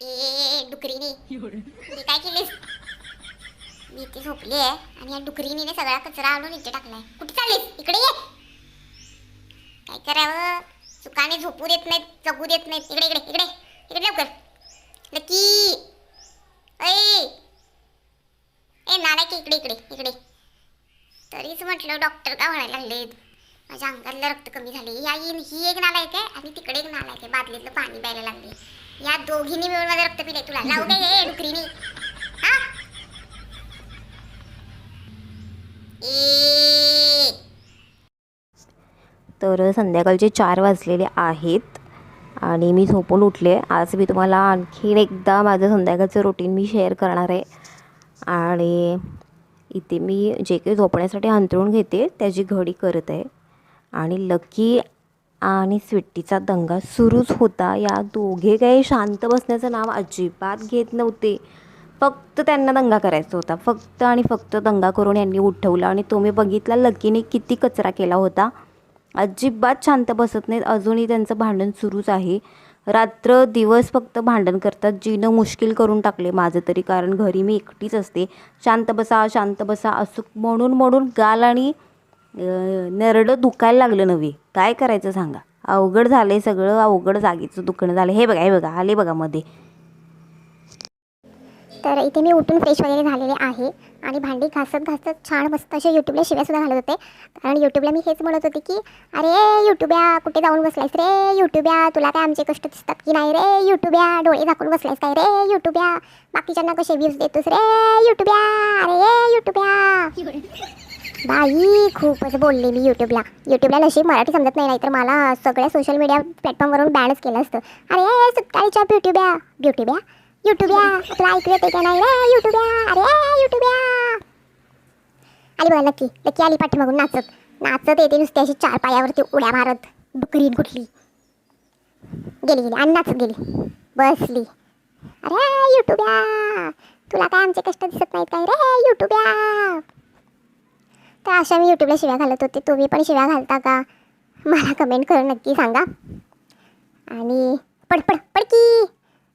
ए डुकरीने. मी काय केलीस मी इथे झोपली आहे आणि या डुकरीने सगळा कचरा आणून इथे टाकलाय. कुठे चाललीस? इकडे ये. काय करावं? सुखाने झोपू देत नाहीत जगू देत नाहीत. इकडे इकडे इकडे. इकडे लवकर. लकी ऐ. ए नालायक इकडे इकडे इकडे. तरीच म्हटलं डॉक्टर का म्हणायला लागलेत? माझ्या अंगातलं रक्त कमी झाले या ही ही एक नालायक आहे आणि तिकडे एक नालायक आहे. बादलीतलं पाणी प्यायला लागले या दोघींनी मिळून माझं रक्त पिले तुला. लावू दे हे डुकरीनी. हा? ए तर संध्याकाळचे चार वाजलेले आहेत आणि मी झोपून उठले. आज मी तुम्हाला आणखीन एकदा माझं संध्याकाळचं रुटीन मी शेअर करणार आहे. आणि इथे मी जे काही झोपण्यासाठी अंथरूण घेते त्याची घडी करत आहे. आणि लकी आणि स्वीट्टीचा दंगा सुरूच होता. या दोघे काही शांत बसण्याचं नाव अजिबात घेत नव्हते. फक्त त्यांना दंगा करायचा होता. फक्त आणि फक्त दंगा करून यांनी उठवला आणि तुम्ही बघितला लकीने किती कचरा केला होता? अजिबात शांत बसत नाहीत. अजूनही त्यांचं भांडण सुरूच आहे. रात्र दिवस फक्त भांडण करतात. जीणं मुश्किल करून टाकले. माझं तरी कारण घरी मी एकटीच असते. शांत बसा शांत बसा असं म्हणून म्हणून गाल आणि नरडं दुखायला लागलं नव्हे. काय करायचं सांगा? अवघड झालं आहे सगळं अवघड जागेचं दुखणं झालं हे बघा हे बघा आले बघा मध्ये. तर इथे मी उठून फ्रेश वगैरे झालेले आहे आणि भांडी घासत घासत छान मस्त असे यूट्यूबला शिव्यासुद्धा घालत होते. कारण यूट्यूबला मी हेच म्हणत होते की अरे यूट्यूब्या कुठे जाऊन बसलायस रे? यूट्यूब्या तुला काय आमचे कष्ट दिसतात की नाही रे? यूट्यूब्या डोळे दाखवून बसलायस काय रे? यूट्यूब्या बाकीच्यांना कसे व्ह्यूज देतोस रे? यूट्यूब्या अरे यूट्यूब्या बाई खूपच बोलले मी यूट्यूबला यूट्यूबला नशीब मराठी समजत नाही नाहीतर मला सगळ्या सोशल मीडिया प्लॅटफॉर्मवरून बॅनच केलं असतं. अरे सुट्टाळीच्या ब्युट्यूब्या ब्युट्यूब्या यूट्यूब्या तुला ऐकू येते का नाही? रे यूट्यूब्या अरे यूट्यूब्या आली बघा नक्की. नक्की आली पाठीमागून नाचत. नाचत येते नुसती अशी चार पायावरती उड्या मारत. डुकरीन कुठली? गेली गेली. आणि नाचत गेली. बसली. अरे यूट्यूब्या तुला काय आमचे कष्ट दिसत नाहीत काय रे? यूट्यूब्या तर अशा मी यूट्यूबला शिव्या घालत होते. तुम्ही पण शिव्या घालता का? मला कमेंट करून नक्की सांगा. आणि पड पड पडकी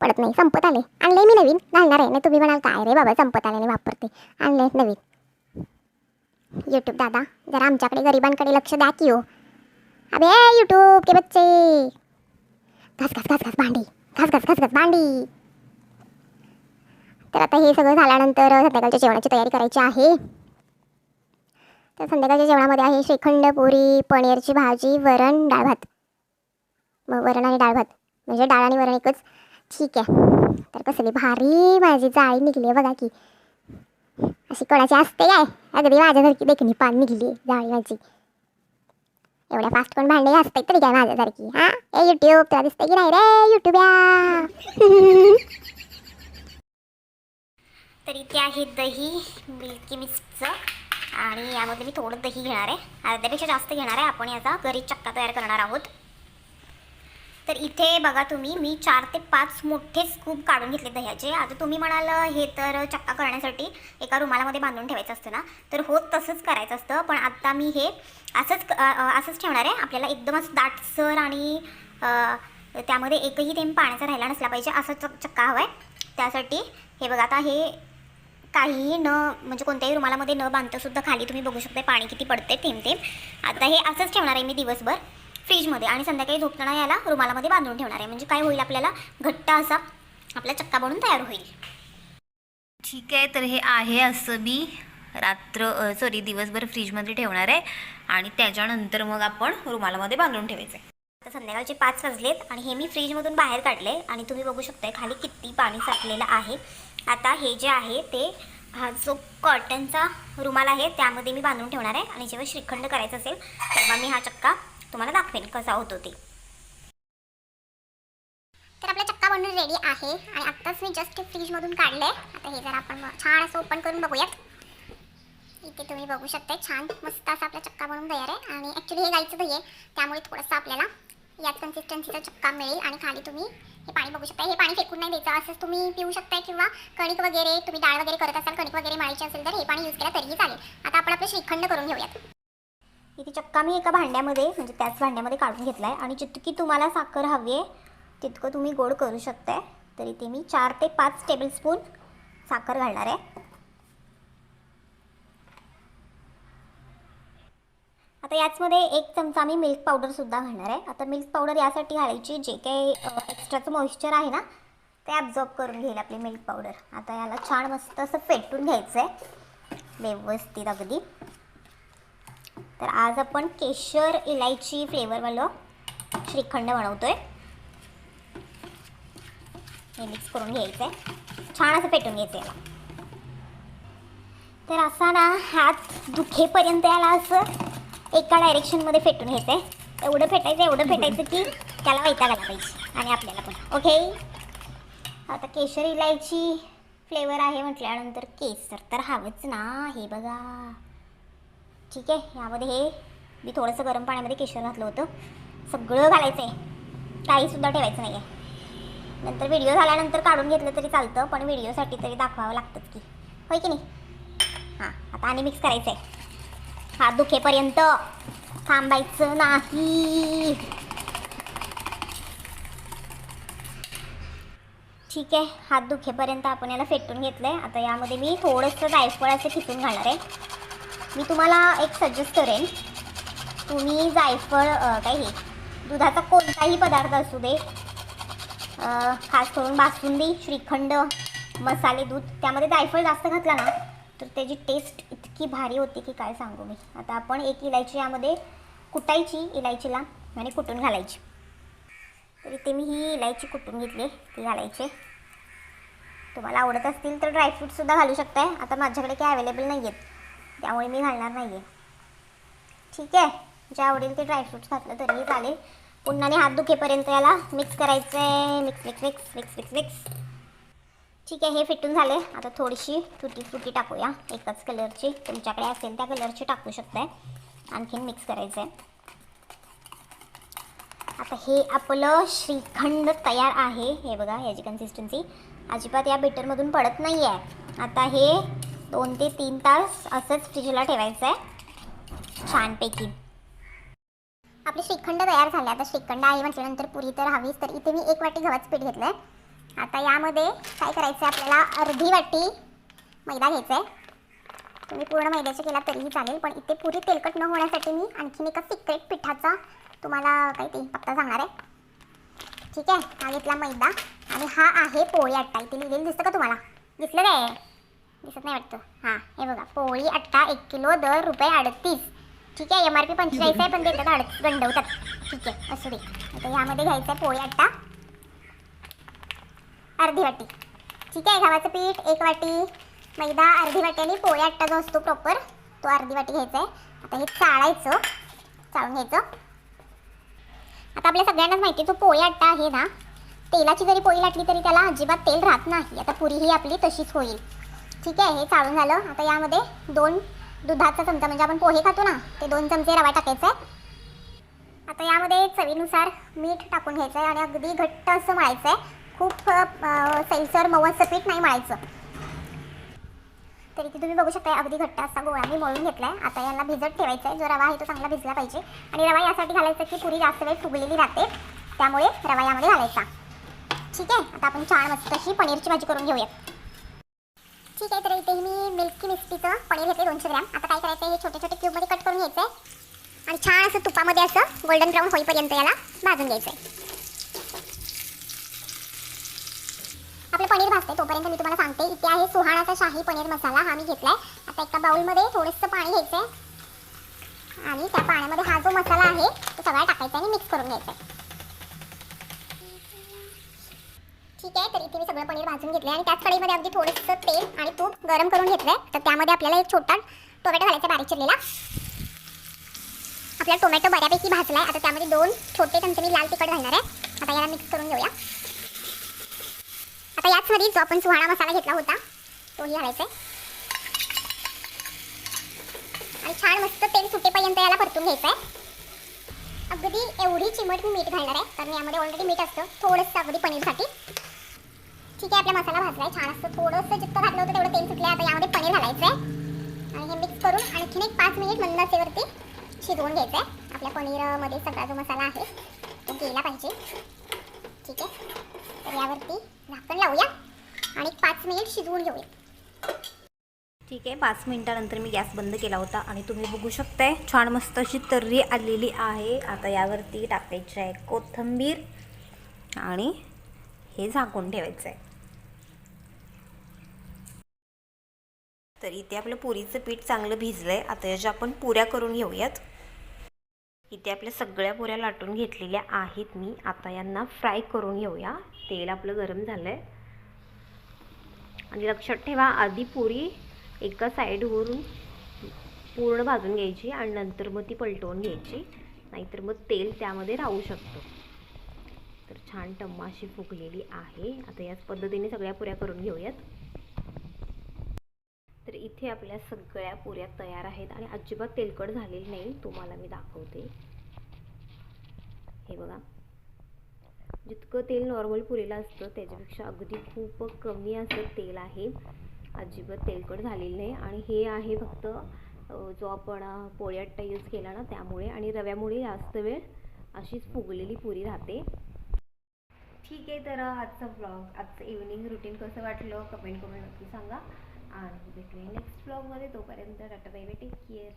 पडत नाही संपत आले. आणले मी नवीन. घालणार आहे. नाही तुम्ही म्हणाल काय रे बाबा संपत आल्याने वापरते. आणले नवीन. यूट्यूब दादा जरा आमच्याकडे गरिबांकडे लक्ष द्या की हो. अबे यूट्यूब के बच्चे. घास घास घास घास भांडी. घास घास घास घास भांडी. तर आता हे सगळं झाल्यानंतर संध्याकाळच्या जेवणाची तयारी करायची आहे. तर संध्याकाळच्या जेवणामध्ये आहे श्रीखंड पुरी पनीरची भाजी वरण डाळ भात. मग वरण आणि डाळ भात. म्हणजे डाळ आणि वरण एकच. ठीक आहे. तर कसली भारी भाजी जाळी निघली आहे बघा की. अशी कोणाची असते काय? अगदी माझ्यासारखी देखणी पान निघली जाळी माझी. एवढ्या फास्ट कोण भांडे असते तरी काय माझ्यासारखी हा? ए युट्यूब तुला दिसते की नाही रे? युट्यूब्या तर इथे आहे दही मिल्की मिक्सचं आणि यामध्ये मी थोडं दही घेणार आहे. अर्ध्यापेक्षा जास्त घेणार आहे. आपण याचा घरी चक्का तयार करणार आहोत. तर इथे बघा तुम्ही मी चार ते पाच मोठे स्कूप काढून घेतले दह्याचे. आता तुम्ही म्हणाल हे तर चक्का करण्यासाठी एका रुमालामध्ये बांधून ठेवायचं असतं ना? तर हो तसंच करायचं असतं. पण आत्ता मी हे असंच असंच ठेवणार आहे. आपल्याला एकदमच दाटसर आणि त्यामध्ये एकही थेंब पाण्याचा राहिला नसला पाहिजे. असं चक्का हवा आहे त्यासाठी हे बघा आता हे काहीही न म्हणजे कोणत्याही रुमालामध्ये न बांधता सुद्धा खाली तुम्ही बघू शकता पाणी किती पडते थेंब थेंब आता हे असंच ठेवणार आहे मी दिवसभर फ्रीजमध्ये. आणि संध्याकाळी झोपताना याला रुमालामध्ये बांधून ठेवणार आहे. म्हणजे काय होईल आपल्याला? घट्ट असा आपला चक्का बनून तयार होईल. ठीक आहे तर हे आहे असं मी रात्र सॉरी दिवसभर फ्रीजमध्ये ठेवणार आहे. आणि त्याच्यानंतर मग आपण रुमालामध्ये बांधून ठेवायचं आहे आता संध्याकाळचे पाच वाजलेत आणि हे मी फ्रीजमधून बाहेर काढले आणि तुम्ही बघू शकताय खाली किती पाणी साठलेलं आहे. आता हे जे आहे ते हा जो कॉटनचा रुमाल आहे त्यामध्ये मी बांधून ठेवणार आहे. आणि जेव्हा श्रीखंड करायचं असेल तेव्हा मी हा चक्का तुम्हाला दाखवेन कसा होतो ते. तर आपला चक्का बनवून रेडी आहे. आणि आत्ताच मी जस्ट फ्रीजमधून काढलं आहे आता हे जर आपण छान असं ओपन करून बघूयात. इथे तुम्ही बघू शकता छान मस्त असा आपला चक्का बनवून तयार आहे. आणि ॲक्च्युली हे गाईचं दही आहे. त्यामुळे थोडंसं आपल्याला याच कन्सिस्टन्सीचा चक्का मिळेल आणि खाली तुम्ही हे पाणी बघू शकता. हे पाणी फेकून नाही द्यायचं. असंच तुम्ही पिऊ शकताय किंवा कणिक वगैरे तुम्ही डाळ वगैरे करत असाल कणिक वगैरे माळीची असेल तर हे पाणी यूज केलं तरीही चालेल. आता आपण आपलं श्रीखंड करून घेऊयात. इथे चक्का मी एका भांड्यामध्ये म्हणजे त्याच भांड्यामध्ये काढून घेतला आहे आणि जितकी तुम्हाला साखर हवी आहे तितकं तुम्ही गोड करू शकताय. तर इथे मी चार ते पाच टेबलस्पून साखर घालणार आहे. आता याचमध्ये एक चमचा मी मिल्क पावडरसुद्धा घालणार आहे. आता मिल्क पावडर यासाठी घालायची जे काही एक्स्ट्राचं मॉइश्चर आहे ना ते ॲब्झॉर्ब करून घेईल आपली मिल्क पावडर आता याला छान मस्त असं फेटून घ्यायचं आहे व्यवस्थित अगदी. तर आज आपण केशर इलायची फ्लेवरवालं श्रीखंड बनवतोय. हे मिक्स करून घ्यायचं आहे छान असं पेटून घ्यायचं याला. तर असा ना हात दुखेपर्यंत याला असं एका डायरेक्शनमध्ये फेटून घ्यायचं आहे एवढं फेटायचं एवढं फेटायचं की त्याला वैताग आला पाहिजे आणि आपल्याला पण. ओके आता केशर इलायची फ्लेवर आहे म्हटल्यानंतर केसर तर हवंच ना. हे बघा. ठीक आहे? यामध्ये हे मी थोडंसं गरम पाण्यामध्ये केशर घातलं होतं. सगळं घालायचं आहे काहीसुद्धा ठेवायचं नाही आहे नंतर व्हिडिओ झाल्यानंतर काढून घेतलं तरी चालतं पण व्हिडिओसाठी तरी दाखवावं लागतं की. होय की नाही? हां आता आणि मिक्स करायचं आहे हात दुखेपर्यंत थांबायचं नाही. ठीक आहे हात दुखेपर्यंत आपण याला फेटून घेतलं आहे आता यामध्ये मी थोडंसं जायफळ असं खिसून घालणार आहे. मी तुम्हाला एक सजेस्ट करेन. तुम्ही जायफळ काही दुधाचा कोणताही पदार्थ असू दे खास करून बासुंदी श्रीखंड मसाले दूध त्यामध्ये जायफळ जास्त घातला ना तर त्याची टेस्ट इतकी भारी होती की काय सांगू मी. आता आपण एक इलायची यामध्ये कुटायची इलायचीला आणि कुटून घालायची. तर इथे मी ही इलायची कुटून घेतली ती घालायची तुम्हाला आवडत असतील तर ड्रायफ्रूटसुद्धा घालू शकताय. आता माझ्याकडे काही अवेलेबल नाही आहेत त्यामुळे मी घालणार नाही आहे ठीक आहे. जे आवडेल ते ड्रायफ्रूट्स घातलं तरीही चालेल. पुन्हा आणि हात दुखेपर्यंत याला मिक्स करायचं आहे mix mix mix mix mix mix ठीक आहे हे फिटून झाले आता थोडीशी तुटी फ्रुटी टाकूया. एकच कलरची. तुमच्याकडे असेल त्या कलरची टाकू शकताय. आणखीन मिक्स करायचं आहे आता हे आपलं श्रीखंड तयार आहे. हे बघा ह्याची कन्सिस्टन्सी अजिबात या बेटरमधून पडत नाही आहे आता हे दोन ते तीन तास असंच फ्रीजला ठेवायचं आहे छानपैकी. आपले श्रीखंड तयार झाले. आता श्रीखंड आहे म्हटल्यानंतर पुरी तर हवीच. तर इथे मी एक वाटी गव्हाचं पीठ घेतलं आहे आता यामध्ये काय करायचं आहे आपल्याला अर्धी वाटी मैदा घ्यायचा आहे तुम्ही पूर्ण मैद्याचे केला तरीही चालेल पण इथे पुरी तेलकट न होण्यासाठी मी आणखीन एका सिक्रेट पिठाचा तुम्हाला काही ते पत्ता सांगणार आहे. ठीक आहे? हा घेतला मैदा आणि हा आहे पोळी अट्टा इथे लिहिलेलं दिसतं का तुम्हाला? दिसलं काय? दिसत नाही वाटतं. हां हे बघा. पोळी अट्टा एक किलो दर रुपये अडतीस. ठीक आहे? एम आर पी पंचेचाळीस आहे पण देतात अडतीस. गंडवतात. ठीक आहे? असू दे. आता यामध्ये घ्यायचं आहे पोळी अट्टा अर्धी वाटी. ठीक आहे गव्हाचं पीठ एक वाटी मैदा अर्धी वाटी आणि पोळी आट्टा जो असतो प्रॉपर तो अर्धी वाटी घ्यायचा आहे आता हे चाळायचं चाळून घ्यायचं. आता आपल्या सगळ्यांनाच माहिती आहे जो पोळी आट्टा आहे ना तेलाची जरी पोळी लाटली तरी त्याला अजिबात तेल राहत नाही. आता पुरी ही आपली तशीच होईल. ठीक आहे हे चाळून झालं. आता यामध्ये दोन दुधाचा चमचा म्हणजे आपण पोहे खातो ना ते दोन चमचे रवा टाकायचा आहे आता यामध्ये चवीनुसार मीठ टाकून घ्यायचं आहे आणि अगदी घट्ट असं मळायचं आहे खूप सैलसर मवसं पीठ नाही मळायचं तरी की तुम्ही बघू शकता अगदी घट्ट असा गोळा मी मळून घेतला आहे आता याला भिजत ठेवायचा आहे जो रवा आहे तो चांगला भिजला पाहिजे. आणि रवा यासाठी घालायचा की पुरी जास्त वेळ फुगलेली राहते. त्यामुळे रवा यामध्ये घालायचा. ठीक आहे? आता आपण छान मस्त अशी पनीरची भाजी करून घेऊया ठीक आहे तर इथे मी मिल्की मिस्टीचं पनीर घेतले दोनशे ग्रॅम. आता काय करायचं हे छोटे छोटे क्यूबमध्ये कट करून घ्यायचं आहे आणि छान असं तुपामध्ये असं गोल्डन ब्राऊन होईपर्यंत याला भाजून घ्यायचं आहे पनीर भाजते तोपर्यंत मी तुम्हाला सांगते इथे आहे सोहाळाचा शाही पनीर मसाला हा मी घेतलाय. आता एका बाउलमध्ये थोडंसं पाणी घ्यायचं आहे आणि त्या पाण्यामध्ये हा जो मसाला आहे तो सगळा टाकायचा आणि मिक्स करून घ्यायचा आहे ठीक आहे तर इथे मी सगळं पनीर भाजून घेतलं आणि त्याच कढईमध्ये अगदी थोडंसं तेल आणि तूप गरम करून घेतलं तर त्यामध्ये आपल्याला एक छोटा टोमॅटो घालायचा बारीक चिरलेला. आपला टोमॅटो बऱ्यापैकी भाजलाय. आता त्यामध्ये दोन छोटे चमचे मी लाल तिखट घालणार आहे. आता याला मिक्स करून घेऊया. आता याच मध्ये जो आपण सुहाणा मसाला घेतला होता तोही घालायचा आणि छान मस्त तेल सुटेपर्यंत याला परतून घ्यायचं आहे. अगदी एवढी चिमट मी मीठ घालणार आहे कारण यामध्ये ऑलरेडी मीठ असतं. थोडंसं अगदी पनीरसाठी. ठीक आहे आपला मसाला भाजलाय. छान असतं थोडंसं जितकं घातलं होतं तेवढं तेल सुटलं आता यामध्ये पनीर घालायचं आहे. आणि हे मिक्स करून आणखीन एक पाच मिनिट मंद शिजवून घ्यायचं आहे. आपल्या पनीरमध्ये सगळा जो मसाला आहे तो गेला पाहिजे. ठीक आहे. तर यावरती मिनिट शिजवून घेऊया. ठीक आहे पाच मिनिटानंतर मी गॅस बंद केला होता आणि तुम्ही बघू शकताय छान मस्त अशी तर्री आलेली आहे. आता यावरती टाकायची आहे कोथिंबीर आणि हे झाकून ठेवायचं आहे तर इथे आपलं पुरीचं पीठ चांगलं भिजलं आहे आता याच्या आपण पुऱ्या करून घेऊयात. इथे आपल्या सगळ्या पुऱ्या लाटून घेतलेल्या आहेत मी. आता यांना फ्राय करून घेऊया. तेल आपलं गरम झालं आहे आणि लक्षात ठेवा आधी पुरी एका साईडवरून पूर्ण भाजून घ्यायची आणि नंतर मग ती पलटवून घ्यायची. नाहीतर मग तेल त्यामध्ये राहू शकतं. तर छान टम्माशी फुगलेली आहे. आता याच पद्धतीने सगळ्या पुऱ्या करून घेऊयात. तर इथे आपल्या सगळ्या पुऱ्या तयार आहेत आणि अजिबात तेलकट झालेली नाही. तुम्हाला मी दाखवते. हे बघा. जितकं तेल नॉर्मल पुरीला असतं त्याच्यापेक्षा अगदी खूप कमी असं तेल आहे. अजिबात तेलकट झालेलं नाही. आणि हे आहे फक्त जो आपण पोळ्याट्टा यूज केला ना त्यामुळे. आणि रव्यामुळे जास्त वेळ अशीच फुगलेली पुरी राहते. ठीक आहे तर आजचा ब्लॉग आजचं इव्हनिंग रुटीन कसं वाटलं? कमेंट करून नक्की सांगा. आणि भेटूया नेक्स्ट ब्लॉगमध्ये तोपर्यंत tata bye bye take care